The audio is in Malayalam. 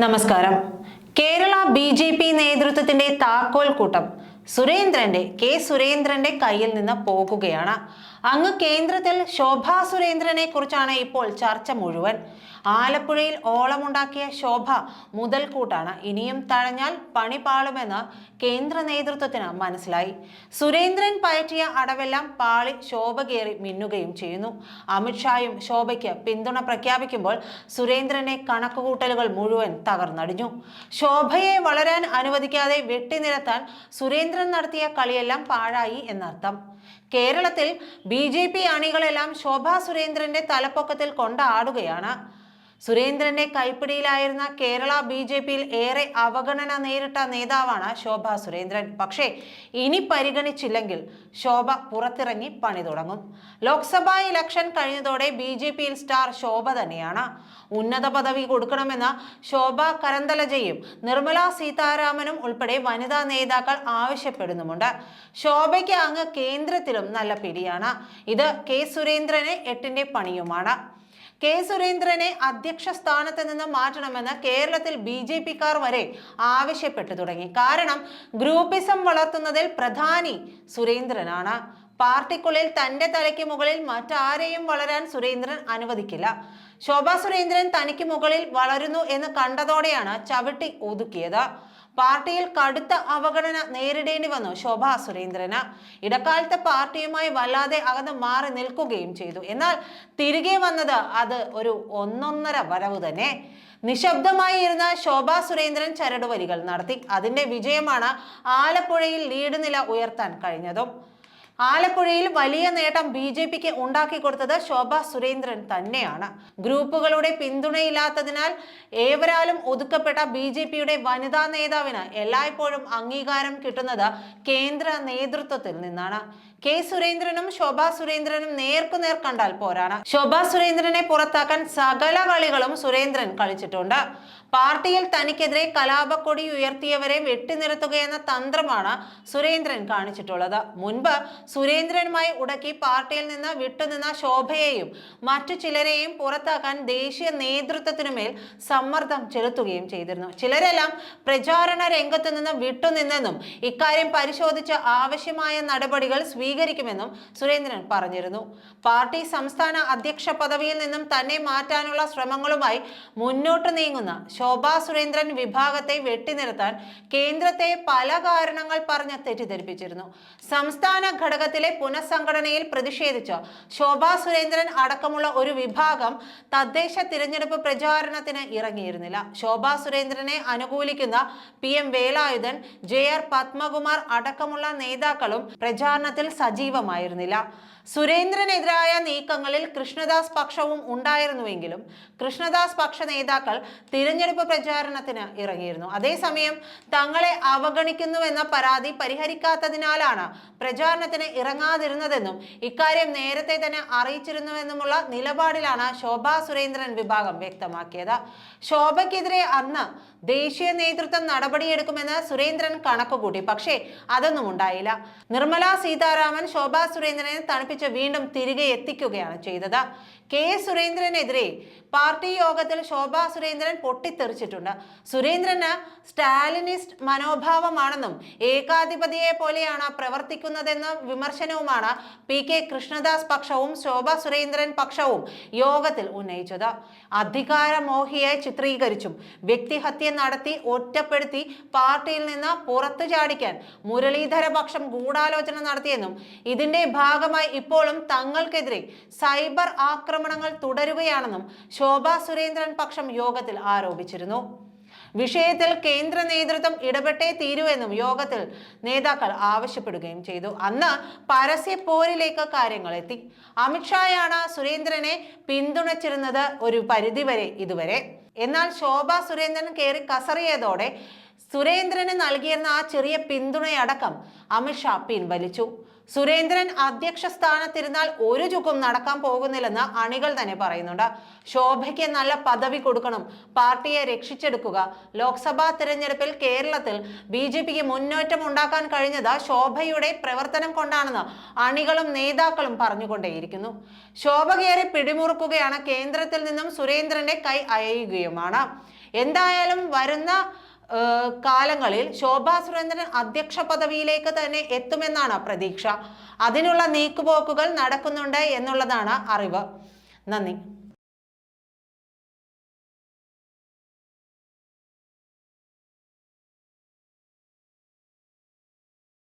നമസ്കാരം. കേരള ബി ജെ പി നേതൃത്വത്തിന്റെ താക്കോൽ കൂട്ടം സുരേന്ദ്രന്റെ കെ സുരേന്ദ്രന്റെ കയ്യിൽ നിന്ന് പോകുകയാണ്. അങ്ങ് കേന്ദ്രത്തിൽ ശോഭാ സുരേന്ദ്രനെ കുറിച്ചാണ് ഇപ്പോൾ ചർച്ച മുഴുവൻ. ആലപ്പുഴയിൽ ഓളമുണ്ടാക്കിയ ശോഭ മുതൽക്കൂട്ടാണ്. ഇനിയും തഴഞ്ഞാൽ പണി പാളുമെന്ന് കേന്ദ്ര നേതൃത്വത്തിന് മനസ്സിലായി. സുരേന്ദ്രൻ പയറ്റിയ അടവെല്ലാം പാളി ശോഭ കയറി മിന്നുകയും ചെയ്യുന്നു. അമിത്ഷായും ശോഭയ്ക്ക് പിന്തുണ പ്രഖ്യാപിക്കുമ്പോൾ സുരേന്ദ്രനെ കണക്കുകൂട്ടലുകൾ മുഴുവൻ തകർന്നടിഞ്ഞു. ശോഭയെ വളരാൻ അനുവദിക്കാതെ വെട്ടിനിരത്താൻ സുരേന്ദ്രൻ നടത്തിയ കളിയെല്ലാം പാഴായി എന്നർത്ഥം. കേരളത്തിൽ ബി ജെ പി അണികളെല്ലാം ശോഭാ സുരേന്ദ്രന്റെ തലപ്പൊക്കത്തിൽ കൊണ്ടാടുകയാണ്. സുരേന്ദ്രന്റെ കൈപ്പിടിയിലായിരുന്ന കേരള ബി ജെ പിയിൽ ഏറെ അവഗണന നേരിട്ട നേതാവാണ് ശോഭ സുരേന്ദ്രൻ. പക്ഷേ ഇനി പരിഗണിച്ചില്ലെങ്കിൽ ശോഭ പുറത്തിറങ്ങി പണി തുടങ്ങും. ലോക്സഭാ ഇലക്ഷൻ കഴിഞ്ഞതോടെ ബി ജെ പിയിൽ സ്റ്റാർ ശോഭ തന്നെയാണ്. ഉന്നത പദവി കൊടുക്കണമെന്ന ശോഭ കരന്തലജയും നിർമ്മല സീതാരാമനും ഉൾപ്പെടെ വനിതാ നേതാക്കൾ ആവശ്യപ്പെടുന്നുമുണ്ട്. ശോഭയ്ക്ക് അങ്ങ് കേന്ദ്രത്തിലും നല്ല പിടിയാണ്. ഇത് കെ സുരേന്ദ്രന് എട്ടിന്റെ പണിയുമാണ്. കെ സുരേന്ദ്രനെ അധ്യക്ഷ സ്ഥാനത്ത് നിന്ന് മാറ്റണമെന്ന് കേരളത്തിൽ ബി ജെ പിക്കാർ വരെ ആവശ്യപ്പെട്ടു തുടങ്ങി. കാരണം ഗ്രൂപ്പിസം വളർത്തുന്നതിൽ പ്രധാനി സുരേന്ദ്രനാണ്. പാർട്ടിക്കുള്ളിൽ തന്റെ തലയ്ക്ക് മുകളിൽ മറ്റാരെയും വളരാൻ സുരേന്ദ്രൻ അനുവദിക്കില്ല. ശോഭാ സുരേന്ദ്രൻ തനിക്ക് മുകളിൽ വളരുന്നു എന്ന് കണ്ടതോടെയാണ് ചവിട്ടി ഒതുക്കിയത്. പാർട്ടിയിൽ കടുത്ത അവഗണന നേരിടേണ്ടി വന്നു ശോഭാ സുരേന്ദ്രന്. ഇടക്കാലത്തെ പാർട്ടിയുമായി വല്ലാതെ അകന്ന് മാറി നിൽക്കുകയും ചെയ്തു. എന്നാൽ തിരികെ വന്നത് അത് ഒരു ഒന്നൊന്നര വരവ് തന്നെ. നിശബ്ദമായി ഇരുന്ന ശോഭാ സുരേന്ദ്രൻ ചരടുവലികൾ നടത്തി. അതിന്റെ വിജയമാണ് ആലപ്പുഴയിൽ ലീഡ് നില ഉയർത്താൻ കഴിഞ്ഞതും. ആലപ്പുഴയിൽ വലിയ നേട്ടം ബി ജെ പിക്ക് ഉണ്ടാക്കി കൊടുത്തത് ശോഭ സുരേന്ദ്രൻ തന്നെയാണ്. ഗ്രൂപ്പുകളുടെ പിന്തുണയില്ലാത്തതിനാൽ ഏവരാലും ഒതുക്കപ്പെട്ട ബി ജെ പിയുടെ വനിതാ നേതാവിന് എല്ലായ്പ്പോഴും അംഗീകാരം കിട്ടുന്നത് കേന്ദ്ര നേതൃത്വത്തിൽ നിന്നാണ്. കെ സുരേന്ദ്രനും ശോഭാ സുരേന്ദ്രനും നേർക്കുനേർ കണ്ടാൽ പോരാണ്. ശോഭാ സുരേന്ദ്രനെ പുറത്താക്കാൻ സകല കളികളും സുരേന്ദ്രൻ കളിച്ചിട്ടുണ്ട്. പാർട്ടിയിൽ തനിക്കെതിരെ കലാപക്കൊടി ഉയർത്തിയവരെ വെട്ടിനിർത്തുകയെന്ന തന്ത്രമാണ് സുരേന്ദ്രൻ കാണിച്ചിട്ടുള്ളത്. മുൻപ് സുരേന്ദ്രനുമായി ഉടക്കി പാർട്ടിയിൽ നിന്ന് വിട്ടുനിന്ന ശോഭയെയും മറ്റു ചിലരെയും പുറത്താക്കാൻ ദേശീയ നേതൃത്വത്തിനുമേൽ സമ്മർദ്ദം ചെലുത്തുകയും ചെയ്തിരുന്നു. ചിലരെല്ലാം പ്രചാരണ രംഗത്ത് നിന്ന് വിട്ടുനിന്നെന്നും ഇക്കാര്യം പരിശോധിച്ച് ആവശ്യമായ നടപടികൾ സ്വീകരിക്കുമെന്നും സുരേന്ദ്രൻ പറഞ്ഞിരുന്നു. പാർട്ടി സംസ്ഥാന അധ്യക്ഷ പദവിയിൽ നിന്നും തന്നെ മാറ്റാനുള്ള ശ്രമങ്ങളുമായി മുന്നോട്ട് നീങ്ങുന്ന ശോഭാ സുരേന്ദ്രൻ വിഭാഗത്തെ വെട്ടിനിർത്താൻ കേന്ദ്രത്തെ പല കാരണങ്ങൾ പറഞ്ഞ് തെറ്റിദ്ധരിപ്പിച്ചിരുന്നു. സംസ്ഥാന ഘടകത്തിലെ പുനഃസംഘടനയിൽ പ്രതിഷേധിച്ച് ശോഭാ സുരേന്ദ്രൻ അടക്കമുള്ള ഒരു വിഭാഗം തദ്ദേശ തിരഞ്ഞെടുപ്പ് പ്രചാരണത്തിന് ഇറങ്ങിയിരുന്നില്ല. ശോഭാ സുരേന്ദ്രനെ അനുകൂലിക്കുന്ന P M Velayudhan J R Padmakumar അടക്കമുള്ള നേതാക്കളും പ്രചാരണത്തിൽ സജീവമായിരുന്നില്ല. സുരേന്ദ്രനെതിരായ നീക്കങ്ങളിൽ കൃഷ്ണദാസ് പക്ഷവും ഉണ്ടായിരുന്നുവെങ്കിലും കൃഷ്ണദാസ് പക്ഷ നേതാക്കൾ തിരഞ്ഞെടുപ്പ് പ്രചാരണത്തിന് ഇറങ്ങിയിരുന്നു. അതേസമയം തങ്ങളെ അവഗണിക്കുന്നുവെന്ന പരാതി പരിഹരിക്കാത്തതിനാലാണ് പ്രചാരണത്തിന് ഇറങ്ങാതിരുന്നതെന്നും ഇക്കാര്യം നേരത്തെ തന്നെ അറിയിച്ചിരുന്നുവെന്നുമുള്ള നിലപാടിലാണ് ശോഭാ സുരേന്ദ്രൻ വിഭാഗം വ്യക്തമാക്കിയത്. ശോഭയ്ക്കെതിരെ അന്ന് ദേശീയ നേതൃത്വം നടപടിയെടുക്കുമെന്ന് സുരേന്ദ്രൻ കണക്കുകൂട്ടി. പക്ഷേ അതൊന്നും ഉണ്ടായില്ല. നിർമ്മല സീതാരാമൻ ശോഭാ സുരേന്ദ്രനെ തണുപ്പിച്ച് വീണ്ടും തിരികെ എത്തിക്കുകയാണ് ചെയ്തത്. കെ. സുരേന്ദ്രനെതിരെ പാർട്ടി യോഗത്തിൽ ശോഭാ സുരേന്ദ്രൻ പൊട്ടിത്തെറിച്ചിട്ടുണ്ട്. സുരേന്ദ്രന് സ്റ്റാലിനിസ്റ്റ് മനോഭാവമാണെന്നും ഏകാധിപതിയെ പോലെയാണ് പ്രവർത്തിക്കുന്നതെന്ന വിമർശനവുമാണ് പി. കെ. കൃഷ്ണദാസ് പക്ഷവും ശോഭാ സുരേന്ദ്രൻ പക്ഷവും യോഗത്തിൽ ഉന്നയിച്ചത്. അധികാരമോഹിയെ ചിത്രീകരിച്ചും വ്യക്തിഹത്യ നടത്തി ഒറ്റപ്പെടുത്തി പാർട്ടിയിൽ നിന്ന് പുറത്തു ചാടിക്കാൻ മുരളീധര പക്ഷം ഗൂഢാലോചന നടത്തിയെന്നും ഇതിന്റെ ഭാഗമായി ഇപ്പോഴും തങ്ങൾക്കെതിരെ സൈബർ ആക്രമണങ്ങൾ തുടരുകയാണെന്നും ശോഭാ സുരേന്ദ്രൻ പക്ഷം യോഗത്തിൽ ആരോപിച്ചിരുന്നു. വിഷയത്തിൽ കേന്ദ്ര നേതൃത്വം ഇടപെട്ടേ എന്നും യോഗത്തിൽ നേതാക്കൾ ആവശ്യപ്പെടുകയും ചെയ്തു. അന്ന് പരസ്യ പോരിലേക്ക് കാര്യങ്ങൾ എത്തി. അമിത്ഷായാണ് സുരേന്ദ്രനെ പിന്തുണച്ചിരുന്നത് ഒരു പരിധിവരെ ഇതുവരെ. എന്നാൽ ശോഭ സുരേന്ദ്രൻ കയറി കസറിയതോടെ സുരേന്ദ്രന് നൽകിയിരുന്ന ആ ചെറിയ പിന്തുണയടക്കം അമിത്ഷാ പിൻവലിച്ചു. സുരേന്ദ്രൻ അധ്യക്ഷ സ്ഥാനത്തിരുന്നാൽ ഒരു ചുക്കും നടക്കാൻ പോകുന്നില്ലെന്ന് അണികൾ തന്നെ പറയുന്നുണ്ട്. ശോഭയ്ക്ക് നല്ല പദവി കൊടുക്കണം പാർട്ടിയെ രക്ഷിച്ചെടുക്കുക. ലോക്സഭാ തിരഞ്ഞെടുപ്പിൽ കേരളത്തിൽ ബി ജെ പിക്ക് മുന്നേറ്റം ഉണ്ടാക്കാൻ കഴിഞ്ഞത് ശോഭയുടെ പ്രവർത്തനം കൊണ്ടാണെന്ന് അണികളും നേതാക്കളും പറഞ്ഞുകൊണ്ടേയിരിക്കുന്നു. ശോഭ കയറി പിടിമുറുക്കുകയാണ് കേന്ദ്രത്തിൽ നിന്നും സുരേന്ദ്രന്റെ കൈ അയയുകയുമാണ്. എന്തായാലും വരുന്ന കാലങ്ങളിൽ ശോഭാ സുരേന്ദ്രൻ അധ്യക്ഷ പദവിയിലേക്ക് തന്നെ എത്തുമെന്നാണ് പ്രതീക്ഷ. അതിനുള്ള നീക്കുപോക്കുകൾ നടക്കുന്നുണ്ട് എന്നുള്ളതാണ് അറിവ്. നന്ദി.